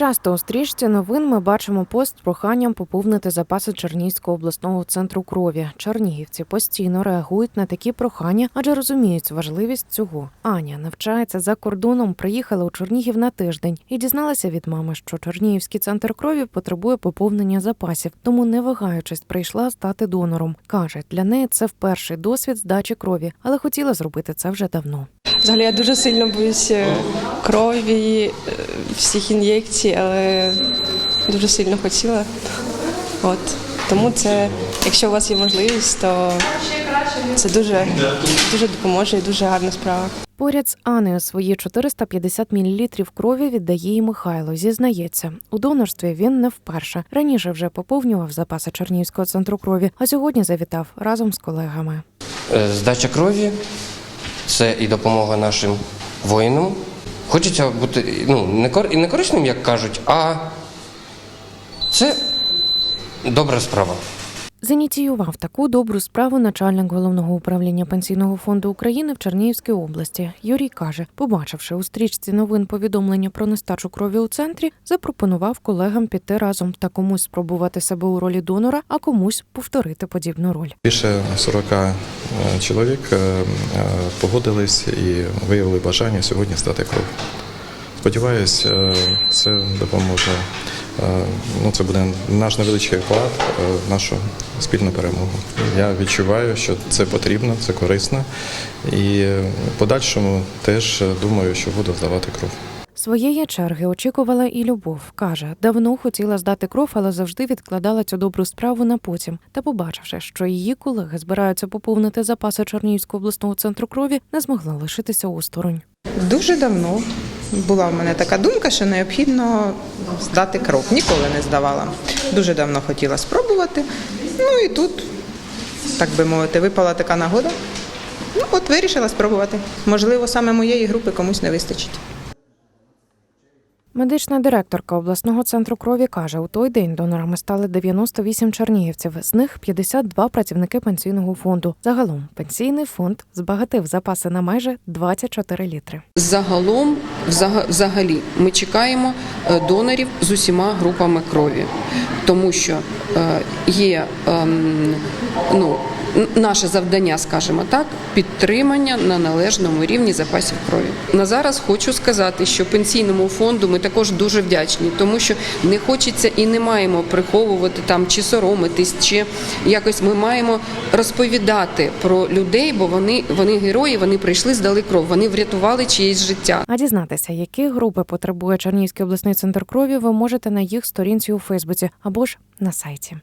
Часто у стрічці новин ми бачимо пост з проханням поповнити запаси Чернігівського обласного центру крові. Чернігівці постійно реагують на такі прохання, адже розуміють важливість цього. Аня навчається за кордоном, приїхала у Чернігів на тиждень і дізналася від мами, що Чернігівський центр крові потребує поповнення запасів, тому не вагаючись, прийшла стати донором. каже, для неї це вперший досвід здачі крові, але хотіла зробити це вже давно. Взагалі я дуже сильно боюся крові, е, всіх ін'єкцій, але дуже сильно хотіла. От. Тому це, якщо у вас є можливість, то це дуже, дуже допоможе і дуже гарна справа. Поряд з Анею свої 450 мл крові віддає і Михайло. Зізнається, у донорстві він не вперше. Раніше вже поповнював запаси Чернігівського центру крові, а сьогодні завітав разом з колегами. Е, Здача крові це і допомога нашим воїнам. Хочеться бути ну, не кор- не корисним, як кажуть, а це добра справа. Зініціював таку добру справу начальник головного управління пенсійного фонду України в Чернігівській області. Юрій каже, побачивши у стрічці новин повідомлення про нестачу крові у центрі, запропонував колегам піти разом та комусь спробувати себе у ролі донора, а комусь повторити подібну роль. Більше 40 е, чоловік е, е, погодились і виявили бажання сьогодні стати кров. Сподіваюсь, це допоможе. Е, Ну, це буде наш невеличкий вклад е, в нашу спільну перемогу. Я відчуваю, що це потрібно, це корисно, і е, в подальшому теж думаю, що буду здавати кров. Своєї черги очікувала і Любов. каже, давно хотіла здати кров, але завжди відкладала цю добру справу на потім. Та, побачивши, що її колеги збираються поповнити запаси Чернігівського обласного центру крові, не змогла лишитися осторонь. Дуже давно була в мене така думка, що необхідно здати кров. Ніколи не здавала. Дуже давно хотіла спробувати. Ну і тут, так би мовити, випала така нагода. Ну, от вирішила спробувати. Можливо, саме моєї групи комусь не вистачить. Медична директорка обласного центру крові каже, у той день донорами стали 98 чернігівців, з них 52 працівники пенсійного фонду. Загалом пенсійний фонд збагатив запаси на майже 24 літри. Загалом, взага- взагалі, ми чекаємо е, донорів з усіма групами крові, тому що е, є ем, ну, наше завдання, скажімо так, підтримання на належному рівні запасів крові. На зараз хочу сказати, що пенсійному фонду ми також дуже вдячні, тому що не хочеться і не маємо приховувати там чи соромитись, чи якось ми маємо розповідати про людей, бо вони, вони герої, вони прийшли, здали кров, вони врятували чиєсь життя. А дізнатися, які групи потребує Чернігівський обласний центр крові, ви можете на їх сторінці у Фейсбуці або ж на сайті.